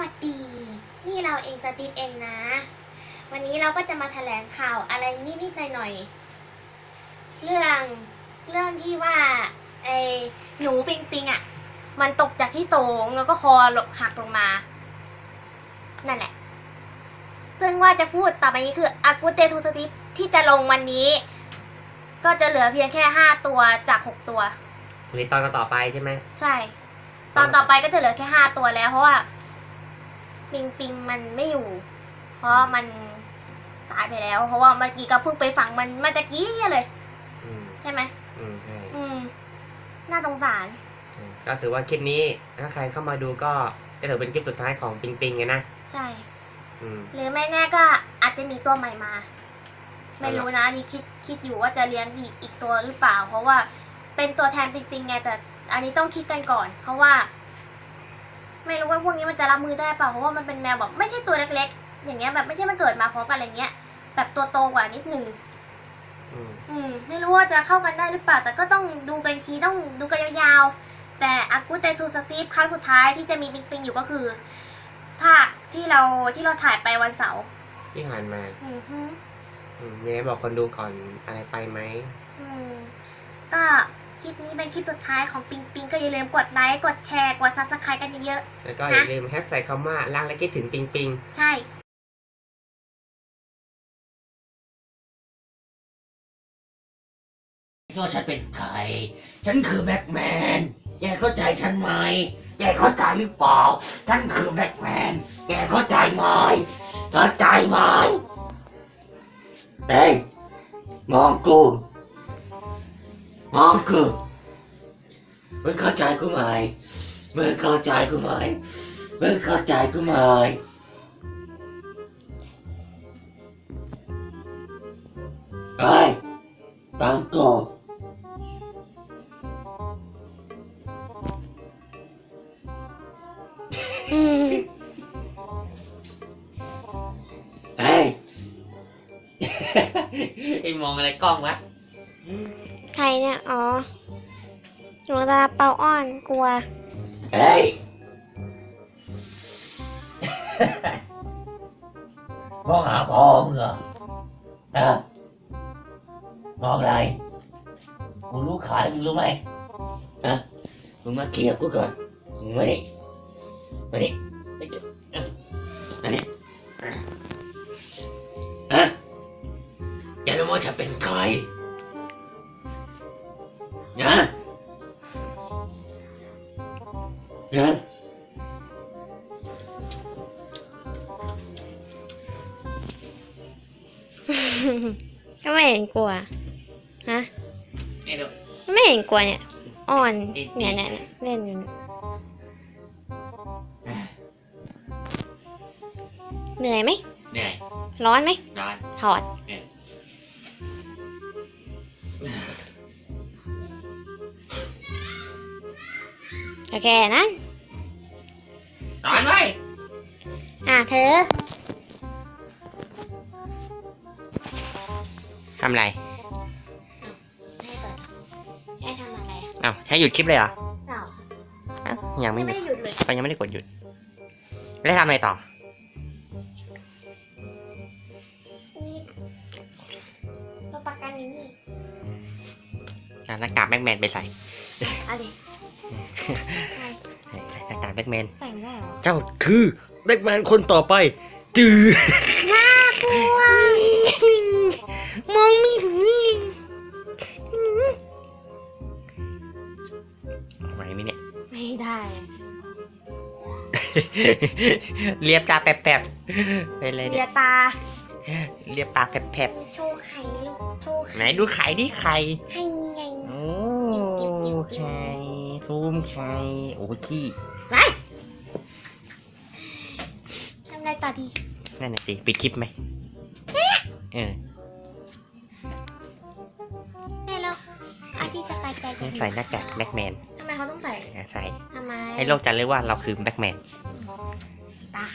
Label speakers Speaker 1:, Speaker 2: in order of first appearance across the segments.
Speaker 1: วัสดี นี่เราเองสตีฟเองนะ วันนี้เราก็จะมาแถลงข่าวอะไรนิดๆหน่อยๆเรื่องเรื่องที่ว่าไอ้หนูปิงปิงอะ มันตกจากที่สูงแล้วก็คอหักลงมา นั่นแหละ ซึ่งว่าจะพูดต่อไปนี้คืออากูเตทูสติปที่จะลงวันนี้ ก็จะเหลือเพียงแค่ห้าตัวจากหกตัว
Speaker 2: นี่ตอนต่อไปใช่ไหม
Speaker 1: ใช่ ตอนต่อไปก็จะเหลือแค่ห้าตัวแล้วเพราะว่า ปิงปิงมันไม่อยู่ เพราะมันตายไปแล้ว เพราะว่าเมื่อกี้ก็เพิ่งไปฝังมันมาจากกี้เลย
Speaker 2: อืม
Speaker 1: ใช่ไหม
Speaker 2: อืมใช่
Speaker 1: อืม น่าสงสาร
Speaker 2: ใช่ก็ถือว่าคลิปนี้ถ้าใครเข้ามาดูก็จะถือเป็นคลิปสุดท้ายของปิงปิงไงนะ
Speaker 1: ใช่
Speaker 2: อืม
Speaker 1: หรือไม่แน่ก็อาจจะมีตัวใหม่มา ไม่รู้นะอันนี่คิดคิดอยู่ว่าจะเลี้ยงอีกอีกตัวหรือเปล่า เพราะว่าเป็นตัวแทนปิงปิงไงแต่ อันนี้ต้องคิดกันก่อน เพราะว่า ไม่รู้ว่าพวกนี้มันจะรับมือได้เปล่าเพราะว่ามันเป็นแมวแบบไม่ใช่ตัวเล็ก ๆ อย่างเงี้ยแบบไม่ใช่มันเกิดมาพร้อมกันอะไรเงี้ยแบบตัวโตกว่านิดนึง
Speaker 2: อืม
Speaker 1: อืมไม่รู้ว่าจะเข้ากันได้หรือเปล่า แต่ก็ต้องดูกันทีต้องดูกันยาวๆ แต่อากูเตทูสตีฟครั้งสุดท้ายที่จะมีปิงปิงอยู่ก็คือภาคที่เราที่เราถ่ายไปวันเสาร์
Speaker 2: ที่ผ่านมา
Speaker 1: อือฮึ
Speaker 2: อืมยังไงบอกคนดูก่อนอะไรไปไหม
Speaker 1: อืมก็ คลิปนี้เป็นคลิปสุดท้ายของปิงปิงก็อย่าลืมกดไลค์ กดแชร์ กดซับสไครต์กันเยอะ
Speaker 2: แล้วก็อย่าลืมแฮชแท็กคำว่าล่างและคิดถึงปิงปิง
Speaker 1: ๆใช่
Speaker 3: ว่าฉันเป็นใคร ฉันคือแบ็กแมนแกเข้าใจฉันไหมแกเข้าใจหรือเปล่าฉันคือแบ็กแมนแกเข้าใจไหมเข้าใจไหมเฮ้ยมองกู มองกูมึงเข้าใจกูไหมมึงเข้าใจกูไหมมึงเข้าใจกูไหมเฮ้ยฟังกู
Speaker 1: อืม
Speaker 3: เฮ้ยไอ้มองอะไรกล้องวะ
Speaker 1: ใค รเนี่ย อ๋อหนูตาเปาอ้อนกลัว
Speaker 3: เฮ้ย มองหาพ่อมึงเหรอฮะมองอะไรมึงรู้ขายมึงรู้ไหมฮะมึงมาเคลียร์กูก่อนมึงมาดิมาดิมาดิฮะแกรู้ว่าฉันเป็นใคร นะนะ
Speaker 1: ก็ไม่เห็นกลัว ฮะ
Speaker 3: ไม่รู้
Speaker 1: ไม่เห็นกลัวเนี่ย อ่อน
Speaker 3: ติด
Speaker 1: เนี่ยเนี่ยเนี่ยเล่นอยู่เนี่ยเหนื่อยไหม
Speaker 3: เหนื่อย
Speaker 1: ร้อนไหม
Speaker 3: นอน
Speaker 1: ถอด
Speaker 3: เนี่ย
Speaker 1: โอเคนะ
Speaker 3: นอนไว้
Speaker 1: อะเธอ
Speaker 2: ทำอะไร
Speaker 1: ให้ทำอะไรอะ
Speaker 2: อ้าวให้หยุดคลิปเลยเหรอ
Speaker 1: เปล่า
Speaker 2: อ้าวยังไม่หยุ
Speaker 1: ไม่
Speaker 2: ด
Speaker 1: ได้หยุดเลย
Speaker 2: ก็ยังไม่ได้กดหยุด แล้วทำอะไรต่อ
Speaker 1: มีตัวประกันอยู่นี่
Speaker 2: อะหน้ากากแบ็กแมนไปใส่
Speaker 1: เอาดิใส่
Speaker 2: ใส่ หน้ากากแบ็กแมน
Speaker 1: ใส่ไม่ได้เหรอ
Speaker 2: เจ้าคือแบ็กแมนคนต่อไป จือ
Speaker 1: น่ากลัวมองไม่เห็นเลย
Speaker 2: ไหวไหมเนี่ย
Speaker 1: ไม่ได้
Speaker 2: เลียบตาแปบๆไปเลย
Speaker 1: เบี
Speaker 2: เนี่ย
Speaker 1: ยตา
Speaker 2: เลียบตาแผลบ
Speaker 1: โชว์ไข่ลูก โชว์
Speaker 2: ๆ
Speaker 1: ไข่
Speaker 2: ไหนดูไข่ดิไข่
Speaker 1: ให้ไง
Speaker 2: โอ้ไข่ ซูมไข่โอ้ขี้
Speaker 1: ไปทำไรต่อดี
Speaker 2: นั่นน่ะสิ ปิดคลิปไหมเออ
Speaker 1: ได้แล้วอาที่จะไปใจกั
Speaker 2: งั้
Speaker 1: น
Speaker 2: นใส่หน้ากากแบ็กแมน
Speaker 1: ทำไมเขาต้องใส่
Speaker 2: ใส่
Speaker 1: ทำไม
Speaker 2: ให้โลกจำเลยว่าเราคือแบ็กแมน
Speaker 1: ตา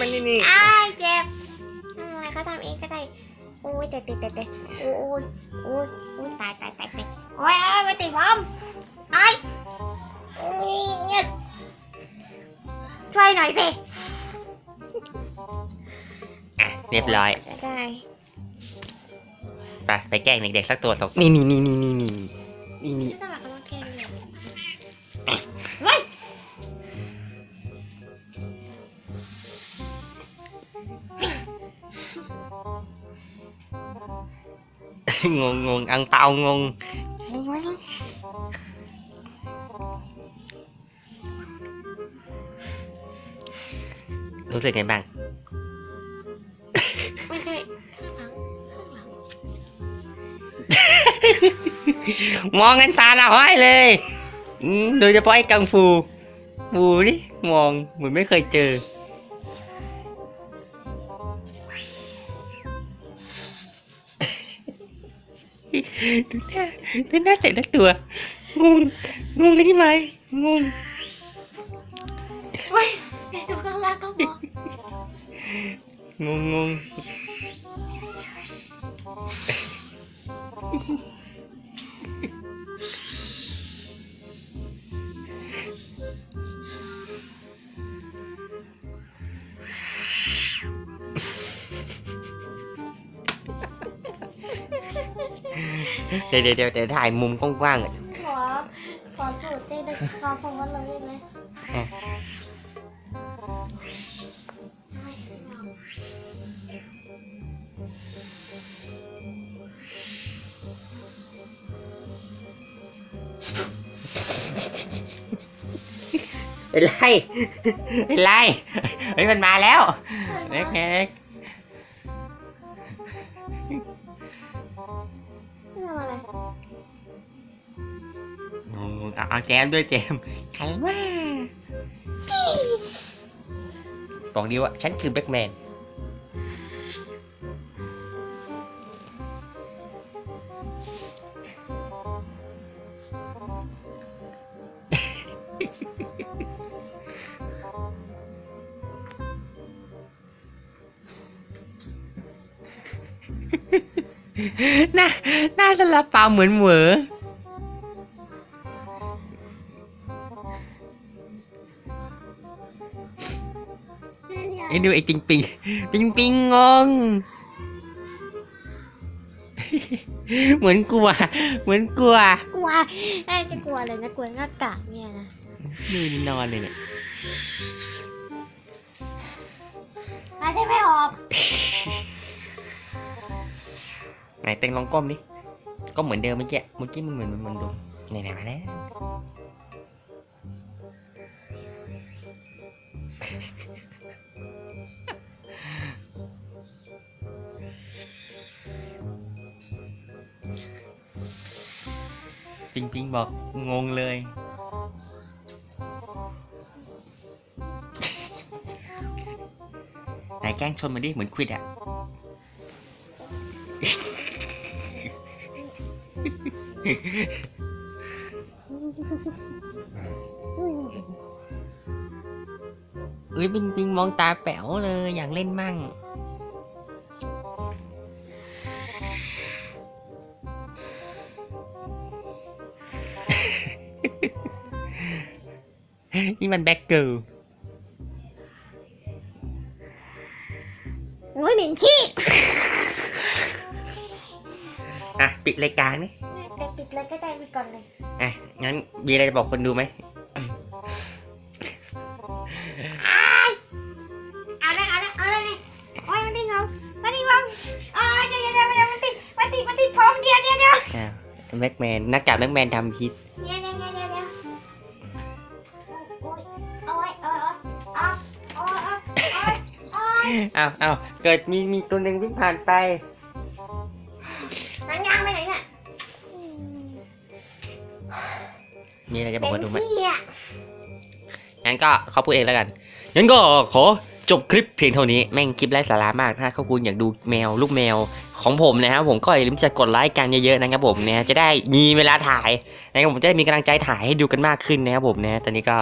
Speaker 2: มันนี่นี่
Speaker 1: อ้ายเจ็บทำไมเขาทำเองก็ได้ โอ้ยแต่แต่แต่แต่โอ้ยโอ้ยโอ้ยตายตายตายตายโอ้ยโอ้ยไม่ติดพร้อมไอ้นี่เงี้ยช่วยหน่อยสิ
Speaker 2: อะเรียบร้อย
Speaker 1: ได้
Speaker 2: ไปไปแกล้งเด็กๆสักตัวสองนี่นี่นี่นี่นี่นี่นี่นี่
Speaker 1: ไม่ต้องหลักกำลัง ngon ngon ăn tao ngon. Hay quá đúng rồi ngày bạn mong
Speaker 2: anh ta là hoài lê. Ừ, Đôi cho bói căng phù phù đi mong mình mới khơi trừ. ดูหน้าดูหน้าแต่ละตัวงงงงเลยใช่ไหมงง
Speaker 1: ไว้ไอตัวข้างล่างก็มอง
Speaker 2: งงงง เดี๋ยวเดี๋ยวเดี๋ยวเดี๋ยวถ่ายมุมกว้างๆอะ
Speaker 1: ขอขอสูตรเต้นขอผมว่าเลยได้ไหม
Speaker 2: อะ
Speaker 1: ไม่เอา
Speaker 2: เป็นไรเป็นไรเฮ้ยมันมาแล้วเล็กเล็ก เอาเอาแจมด้วยแจมใครว่าบอกดีว่าฉันคือแบ็กแมนหน้าหน้าสลับเปล่าเหมือนเหวอ ไอ้ดูไอ้ปิงปิงปิงปิงงง เหมือนกลัว เหมือนกลัว
Speaker 1: กลัวไอ้จะกลัวเลยนะกลัวหน้ากากเนี่ยนะ
Speaker 2: นี่นอนเลยเนี่ย
Speaker 1: หายใจไม่ออก
Speaker 2: ไหนเต็งลองก้มดิก็เหมือนเดิมเมื่อกี้ เมื่อกี้มันเหมือนมันดูไหนไหนมาแล้ว ปิงปิงบอกงงเลย ไหนแกล้งชนมาดิ เหมือนควิดอะ เอ้ยปิงปิงมองตาแป๋วเลย อยากเล่นมั่ง นี่มันแบ็กเกิล
Speaker 1: โอ้ยเหม็นขี้
Speaker 2: อะ ปิดรายการนี่
Speaker 1: แต่ปิดเลยก็ได้ไปก่อนเลย
Speaker 2: อะงั้นมีอะไรจะบอกคนดูไหม แบ็กแมนนักจับแบ็กแมนทำพิษ
Speaker 1: เดี๋ยวเดี๋ยวเดี๋ยวเดี๋ยวเดี๋ยวโอ้ยโอ้ยโอ้ยโอ้ยโอ้ยโอ้ยโอ้ย
Speaker 2: อ้าวอ้าวเกิดมีมีตัวหนึ่งวิ่งผ่านไป
Speaker 1: หนังยางไปไหนเนี่ย
Speaker 2: มีอะไรจะบอก
Speaker 1: เป็
Speaker 2: คน
Speaker 1: น
Speaker 2: ดูไหม
Speaker 1: ขี้อะ
Speaker 2: งั้นก็เขาพูดเองแล้วกัน งั้นก็ขอจบคลิปเพียงเท่านี้ แม่งคลิปไร้สาระมาก ถ้าเขาคุณอยากดูแมว ลูกแมว ของผมนะครับผมก็อย่าลืมจะกดไลค์กันเยอะๆนะครับผมนะจะได้มีเวลาถ่ายนะครับผมจะได้มีกำลังใจถ่ายให้ดูกันมากขึ้นนะครับผมนะตอนนี้ก็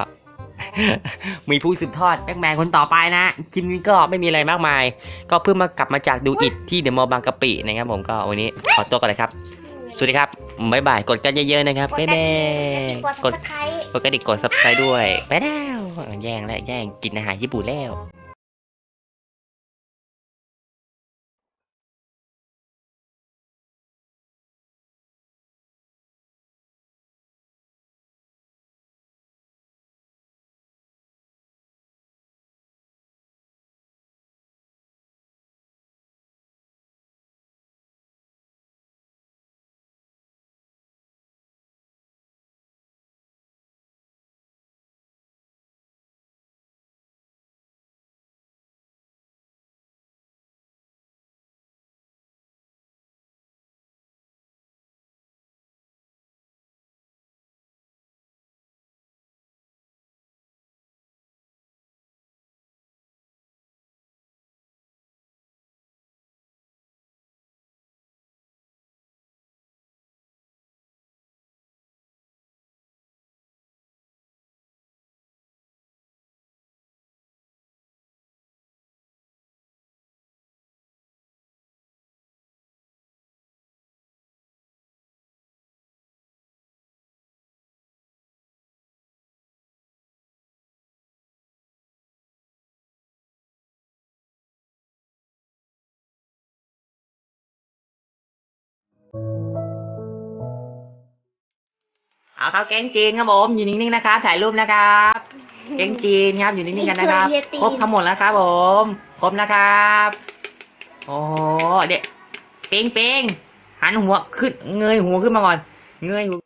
Speaker 2: มีผู้สืบทอดแบ็กแมนคนต่อไปนะคลิปนี้ก็ไม่มีอะไรมากมาย ก็เพิ่งมากลับมาจากดูอิดที่เดอะมอลล์บางกะปินะครับผมก็วันนี้ขอตัวก่อนเลยครับ
Speaker 4: สวัสดีครับบ๊ายบายกดกันเยอะๆนะครับ
Speaker 1: กด
Speaker 4: บ๊าย
Speaker 1: กระ
Speaker 4: บา
Speaker 1: ดิ่ง
Speaker 4: ย
Speaker 1: กด
Speaker 4: กด
Speaker 1: ซับสไครต์
Speaker 4: กดกระดิ่งกด subscribe ด้วยไปแล้วแย่งแล้วแย่งกินอาหารญี่ปุ่นแล้ว เอาครับแก๊งจีนครับผมอยู่นิ่งๆนะครับถ่ายรูปนะครับ แก๊งจีนครับอยู่นิ่งๆกันนะครับ
Speaker 1: เฮียตีน
Speaker 4: ครบทั้งหมดแล้วครับผมครบนะครับโอ้โหเด็กเป้งเป้งหันหัวขึ้นเงยหัวขึ้นมาก่อน เงยหัว